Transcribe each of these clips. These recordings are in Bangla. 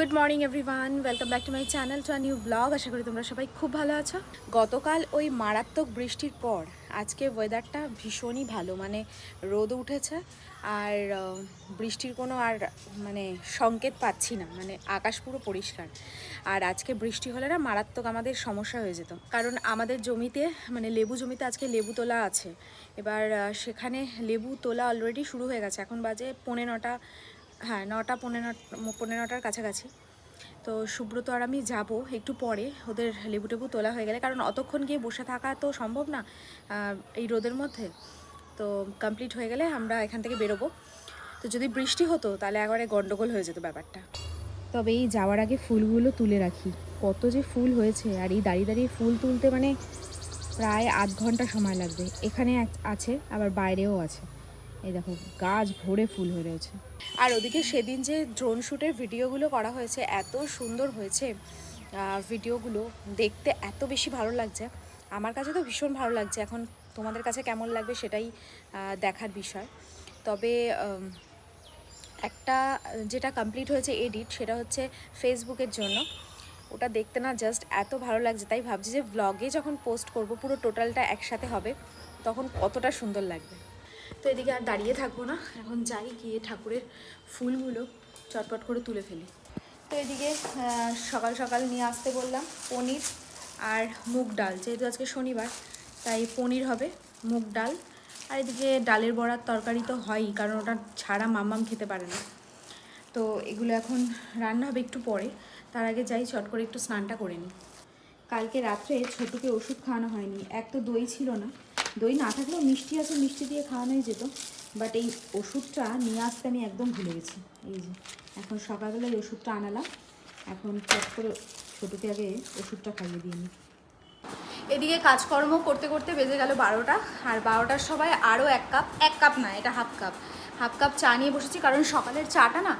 Good morning everyone welcome back to my channel to new blog আশা করি তোমরা সবাই খুব ভালো আছো। গতকাল ওই মারাত্মক বৃষ্টির পর আজকে ওয়েদারটা ভীষণই ভালো মানে রোদ উঠেছে আর বৃষ্টির কোনো আর মানে সংকেত পাচ্ছি না মানে আকাশ পুরো পরিষ্কার। আর আজকে বৃষ্টি হলে না মারাত্মক আমাদের সমস্যা হয়ে যেত। কারণ আমাদের জমিতে মানে লেবু জমিতে আজকে লেবু তোলা আছে। এবার সেখানে লেবু তোলা অলরেডি শুরু হয়ে গেছে। এখন বাজে পৌনে নটা হ্যাঁ নটা পনেরো পনেরো নটার কাছাকাছি। তো সুব্রত আর আমি যাব একটু পরে, ওদের লেবু টেবু তোলা হয়ে গেলে, কারণ অতক্ষণ গিয়ে বসে থাকা তো সম্ভব না এই রোদের মধ্যে। তো কমপ্লিট হয়ে গেলে আমরা এখান থেকে বেরোবো। তো যদি বৃষ্টি হতো, তাহলে একবারে গন্ডগোল হয়ে যেত ব্যাপারটা। তবে এই যাওয়ার আগে ফুলগুলো তুলে রাখি। কত যে ফুল হয়েছে, আর এই দাঁড়িয়ে দাঁড়িয়ে ফুল তুলতে মানে প্রায় আধ ঘণ্টা সময় লাগবে। এখানে আছে, আবার বাইরেও আছে। এই দেখো, গাছ ভরে ফুল হয়ে রয়েছে। আর ওদিকে সেদিন যে ড্রোন শ্যুটের ভিডিওগুলো করা হয়েছে, এত সুন্দর হয়েছে ভিডিওগুলো দেখতে এত বেশি ভালো লাগছে। আমার কাছে তো ভীষণ ভালো লাগছে। এখন তোমাদের কাছে কেমন লাগবে সেটাই দেখার বিষয়। তবে একটা, যেটা কমপ্লিট হয়েছে এডিট সেটা হচ্ছে ফেসবুকের জন্য। ওটা দেখতে না জাস্ট এত ভালো লাগছে। তাই ভাবছি যে ব্লগে যখন পোস্ট করব, পুরো টোটালটা একসাথে হবে, তখন কতটা সুন্দর লাগবে। তো এদিকে আর দাঁড়িয়ে থাকব না। এখন যাই গিয়ে ঠাকুরের ফুলগুলো চটপট করে তুলে ফেলি। তো এদিকে সকাল সকাল নিয়ে আসতে বললাম পনির আর মুগ ডাল। যেহেতু আজকে শনিবার, তাই পনির হবে, মুগ ডাল। আর এদিকে ডালের বড়ার তরকারি তো হয়ই, কারণ ওটা ছাড়া মাম্মাম খেতে পারে না। তো এগুলো এখন রান্না হবে একটু পরে। তার আগে যাই, চট করে একটু স্নানটা করে নিই। কালকে রাত্রে ছোটুকে ওষুধ খাওয়ানো হয়নি। এক তো দই ছিল না দই না থাকলেও মিষ্টি আছে, মিষ্টি দিয়ে খাওয়ানোই যেত। বাট এই ওষুধটা নিয়ে আসতে আমি একদম ভুলে গেছি। এই যে, এখন সকালবেলা ওষুধটা আনালাম। এখন চট করে ছোটুকে আগে ওষুধটা খাইয়ে দিয়ে নিই এদিকে কাজকর্ম করতে করতে বেজে গেল বারোটা, আর বারোটার সময় আরও এক কাপ এক কাপ না, এটা হাফ কাপ। হাফ কাপ চা নিয়ে বসেছি, কারণ সকালের চাটা না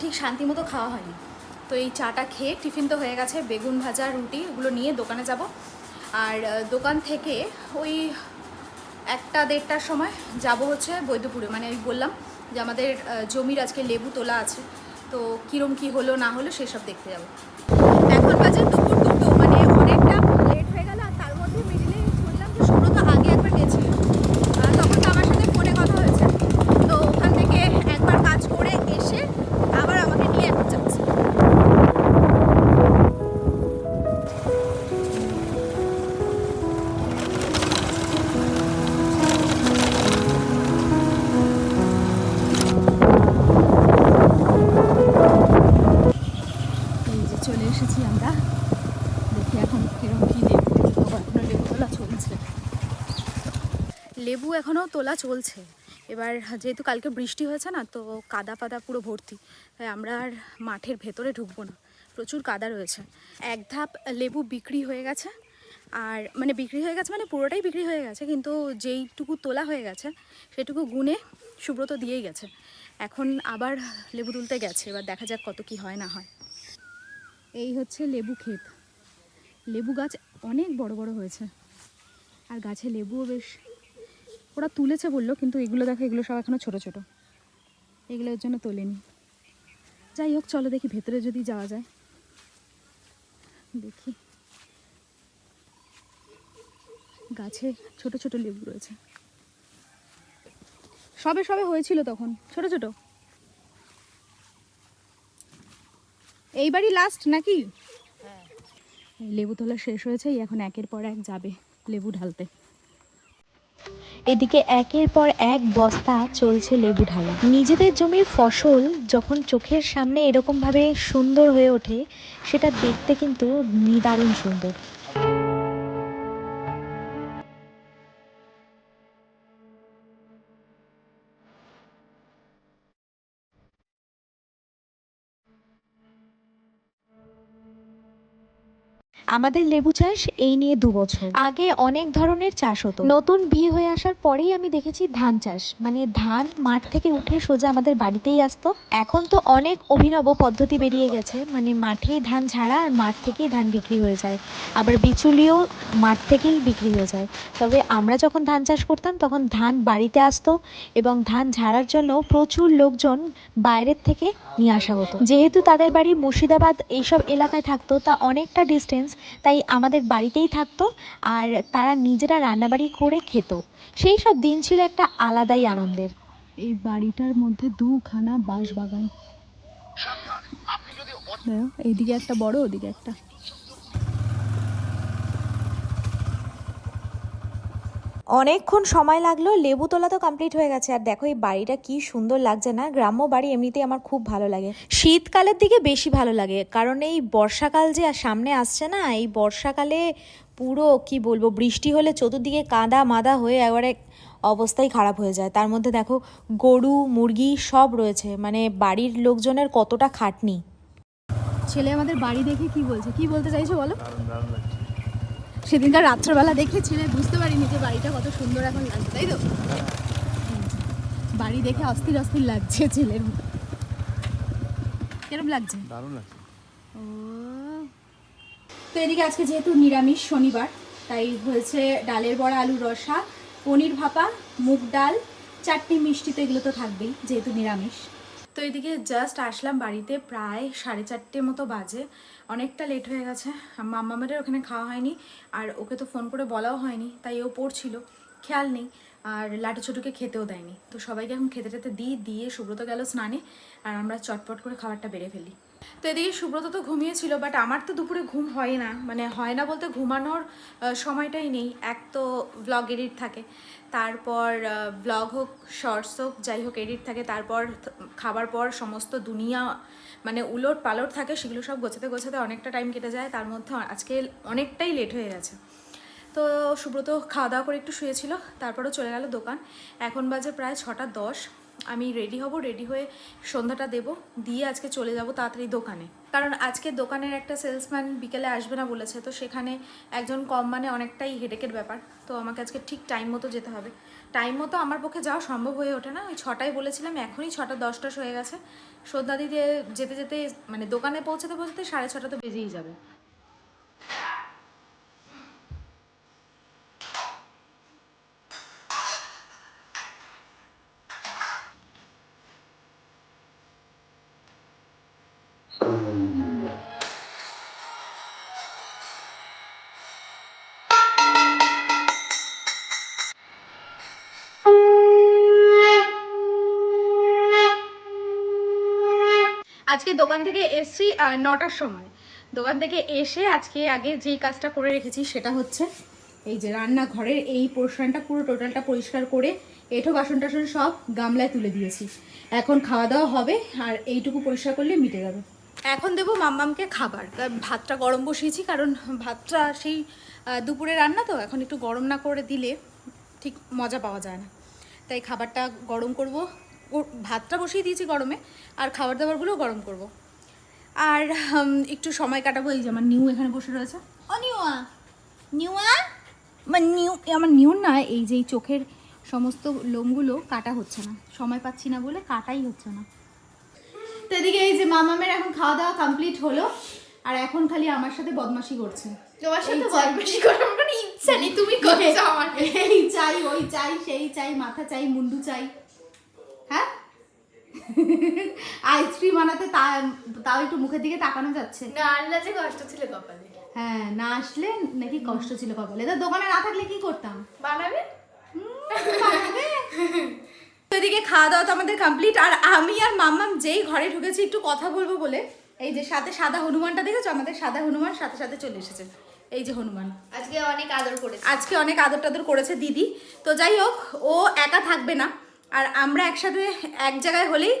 ঠিক শান্তি মতো খাওয়া হয়নি। তো এই চাটা খেয়ে টিফিন তো হয়ে গেছে, বেগুন ভাজা, রুটি এগুলো নিয়ে দোকানে যাব। আর দোকান থেকে ওই একটা দেড়টার সময় যাব হচ্ছে বৈদ্যপুরে। মানে আমি বললাম যে আমাদের জমির আজকে লেবু তোলা আছে। তো কীরম কী হলো না হলো সেসব দেখতে যাব। এখন বাজে লেবু এখনও তোলা চলছে। এবার যেহেতু কালকে বৃষ্টি হয়েছে না, তো কাদা ফাদা পুরো ভর্তি। তাই আমরা আর মাঠের ভেতরে ঢুকবো না। প্রচুর কাদা রয়েছে। এক ধাপ লেবু বিক্রি হয়ে গেছে। আর মানে বিক্রি হয়ে গেছে মানে পুরোটাই বিক্রি হয়ে গেছে, কিন্তু যেইটুকু তোলা হয়ে গেছে, সেটুকু গুনে সুব্রত দিয়েই গেছে। এখন আবার লেবু তুলতে গেছে। এবার দেখা যাক কত কি হয় না হয়। এই হচ্ছে লেবু ক্ষেত। লেবু গাছ অনেক বড় বড় হয়েছে। আর গাছে লেবুও বেশ ওরা তুলেছে বলল কিন্তু এগুলো দেখো এগুলো সব এখনও ছোটো ছোটো। এগুলো ওর জন্য তোলেনি। যাই হোক চলো দেখি ভেতরে যদি যাওয়া যায়। দেখি। গাছে ছোট ছোট লেবু রয়েছে। সবে সবে হয়েছিল তখন ছোট ছোট। এইবারই লাস্ট নাকি? লেবু তোলা শেষ হয়েছে এখন একের পর এক যাবে লেবু ঢালতে। এদিকে একের পর এক বস্তা চলছে লেবু ঢালা। নিজেদের জমির ফসল যখন চোখের সামনে এরকমভাবে সুন্দর হয়ে ওঠে, সেটা দেখতে কিন্তু নিদারুণ সুন্দর। আমাদের লেবু চাষ এই নিয়ে দু বছর। আগে অনেক ধরনের চাষ হতো। নতুন বিয়ে হয়ে আসার পরেই আমি দেখেছি ধান চাষ। মানে ধান মাঠ থেকে উঠে সোজা আমাদের বাড়িতেই আসতো। এখন তো অনেক অভিনব পদ্ধতি বেরিয়ে গেছে। মানে মাঠেই ধান ঝাড়া আর মাঠ থেকেই ধান বিক্রি হয়ে যায়। আবার বিচুলিও মাঠ থেকেই বিক্রি হয়ে যায়। তবে আমরা যখন ধান চাষ করতাম, তখন ধান বাড়িতে আসতো এবং ধান ঝাড়ার জন্য প্রচুর লোকজন বাইরের থেকে নিয়ে আসা হতো। যেহেতু তাদের বাড়ি মুর্শিদাবাদ এইসব এলাকায় থাকতো, তা অনেকটা ডিস্টেন্স তাই আমাদের বাড়িতেই থাকতো আর তারা নিজেরা রান্নাবাড়ি করে খেত। সেই সব দিন ছিল একটা আলাদাই আনন্দের। এই বাড়িটার মধ্যে দুখানা বাঁশ বাগান দেখো, এইদিকে একটা বড় ওদিকে একটা। অনেকক্ষণ সময় লাগল লেবু তোলা তো কমপ্লিট হয়ে গেছে। আর দেখো এই বাড়িটা কি সুন্দর লাগছে না? গ্রাম্য বাড়ি এমনিতেই আমার খুব ভালো লাগে। শীতকালের দিকে বেশি ভালো লাগে কারণ এই বর্ষাকাল যে সামনে আসছে না এই বর্ষাকালে পুরো কি বলব বৃষ্টি হলে চতুর্দিকে কাদা মাদা হয়ে একবারে অবস্থাই খারাপ হয়ে যায়। তার মধ্যে দেখো গরু মুরগি সব রয়েছে মানে বাড়ির লোকজনের কতটা খাটনি। ছেলে আমাদের বাড়ি দেখে কি বলছে? কি বলতে চাইছো বলো? সেদিনকার রাত্রেবেলা দেখে ছেলে বুঝতে পারিনি যে বাড়িটা কত সুন্দর এখন লাগছে তাই তো? বাড়ি দেখে অস্থির অস্থির লাগছে ছেলের কিরম লাগছে? দারুণ লাগছে। ও। তো এদিকে আজকে যেহেতু নিরামিষ শনিবার তাই হয়েছে ডালের বড়া আলুর রসা পনির ভাপা মুগ ডাল চাটনি মিষ্টি তো এগুলো তো থাকবেই যেহেতু নিরামিষ। তো এদিকে জাস্ট আসলাম বাড়িতে প্রায় সাড়ে চারটে মতো বাজে। অনেকটা লেট হয়ে গেছে। মাম্মামের ওখানে খাওয়া হয়নি আর ওকে তো ফোন করে বলাও হয়নি, তাই ও পড়ছিল। খেয়াল নেই, আর লাটু ছোটুকে খেতেও দেয়নি। তো সবাইকে এখন খেতে টেতে দিই, দিয়ে সুব্রত গেল স্নানে, আর আমরা চটপট করে খাবারটা বেড়ে ফেলি। তো এদিকে সুব্রত তো ঘুমিয়েছিল বাট আমার তো দুপুরে ঘুম হয় না। মানে হয় না বলতে ঘুমানোর সময়টাই নেই। এক তো ব্লগ এডিট থাকে, তারপর ব্লগ হোক শর্টস হোক, যাই হোক এডিট থাকে, তারপর খাবার পর সমস্ত দুনিয়া মানে উলট পালট থাকে, সেগুলো সব গোছাতে গোছাতে অনেকটা টাইম কেটে যায়। তার মধ্যে আজকে অনেকটাই লেট হয়ে গেছে। তো সুব্রত খাওয়া দাওয়া করে একটু শুয়েছিল, তারপরও চলে গেল দোকান। এখন বাজে প্রায় ছটা দশ। আমি রেডি হব রেডি হয়ে সন্ধ্যাটা দেব। দিয়ে আজকে চলে যাব তাড়াতাড়ি দোকানে। কারণ আজকে দোকানের একটা সেলসম্যান বিকেলে আসবে না বলেছে, তো সেখানে একজন কম মানে অনেকটাই হেডেকের ব্যাপার। তো আমাকে আজকে ঠিক টাইম মতো যেতে হবে। টাইম মতো আমার পক্ষে যাওয়া সম্ভব হয়ে ওঠে না। ওই ছটায় বলেছিলাম, এখনই ছটা দশটা হয়ে গেছে। সন্ধ্যা দিতে যেতে যেতে মানে দোকানে পৌঁছাতে পৌঁছাতে সাড়ে ছটা তো বেজেই যাবে। আজকে দোকান থেকে এসছি নটার সময়। দোকান থেকে এসে আজকে আগে যেই কাজটা করে রেখেছি সেটা হচ্ছে এই যে রান্নাঘরের এই পোর্শনটা পুরো টোটালটা পরিষ্কার করে এঁঠো বাসন টাসন সব গামলায় তুলে দিয়েছি। এখন খাওয়া দাওয়া হবে আর এইটুকু পরিষ্কার করলে মিটে যাবে। এখন দেবো মাম্মামকে খাবার। ভাতটা গরম বসিয়েছি কারণ ভাতটা সেই দুপুরে রান্না তো, এখন একটু গরম না করে দিলে ঠিক মজা পাওয়া যায় না। তাই খাবারটা গরম করব। ভাতটা বসিয়ে দিয়েছি গরমে আর খাবার দাবারগুলো গরম করব। আর একটু সময় কাটাবো এই যে আমার নিউ এখানে বসে রয়েছে। ও নিউয়া নিউয়া আমার নিউ আমার নিউ না এই যে এই চোখের সমস্ত লোমগুলো কাটা হচ্ছে না। সময় পাচ্ছি না বলে কাটাই হচ্ছে না। তো এদিকে এই যে মামামের এখন খাওয়া দাওয়া কমপ্লিট হলো আর এখন খালি আমার সাথে বদমাশি করছে। তোমার সাথে বদমাশি করার কোনো ইচ্ছা নেই তুমি করছ আমার এই চাই ওই চাই সেই চাই মাথা চাই মুন্ডু চাই। আইসক্রিম বানাতে তাও একটু মুখের দিকে তাকানো যাচ্ছে। না যে কষ্ট ছিল কপালে। হ্যাঁ না আসলে নাকি কষ্ট ছিল কপালে। তো দোকানে না থাকলে কি করতাম? বানাবে? তো এদিকে খাওয়া দাওয়া তো আমাদের কমপ্লিট আর আমি আর মাম্মাম যেই ঘরে ঢুকেছি একটু কথা বলব বলে। এই যে সাথে সাদা হনুমানটা দেখেছ? আমাদের সাদা হনুমান সাথে সাথে চলে এসেছে। এই যে হনুমান। আজকে অনেক আদর করেছে। আজকে অনেক আদর টাদর করেছে দিদি। তো যাই হোক ও একা থাকবে না। আর আমরা একসাথে এক জায়গায় হলেই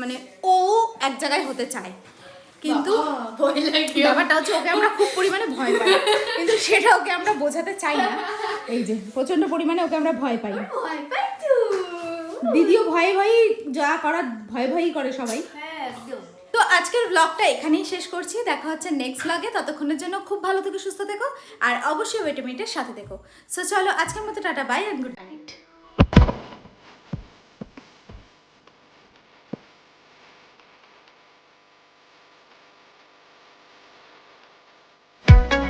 মানে ও এক জায়গায় হতে চায়। কিন্তু ব্যাপারটা হচ্ছে ওকে আমরা খুব পরিমাণে ভয় পাই। কিন্তু সেটা ওকে আমরা বোঝাতে চাই না। এই যে প্রচণ্ড পরিমাণে ওকে আমরা ভয় পাই। দিদিও ভয়ে ভয়েই যা করার ভয় ভয়েই করে সবাই। হ্যাঁ তো আজকের ব্লগটা এখানেই শেষ করছি। দেখা হচ্ছে নেক্সট ব্লগে ততক্ষণের জন্য খুব ভালো থেকে সুস্থ থেকো। আর অবশ্যই ওয়েটিমিটের সাথে থেকো। সো চলো আজকের মতো tata bye and good night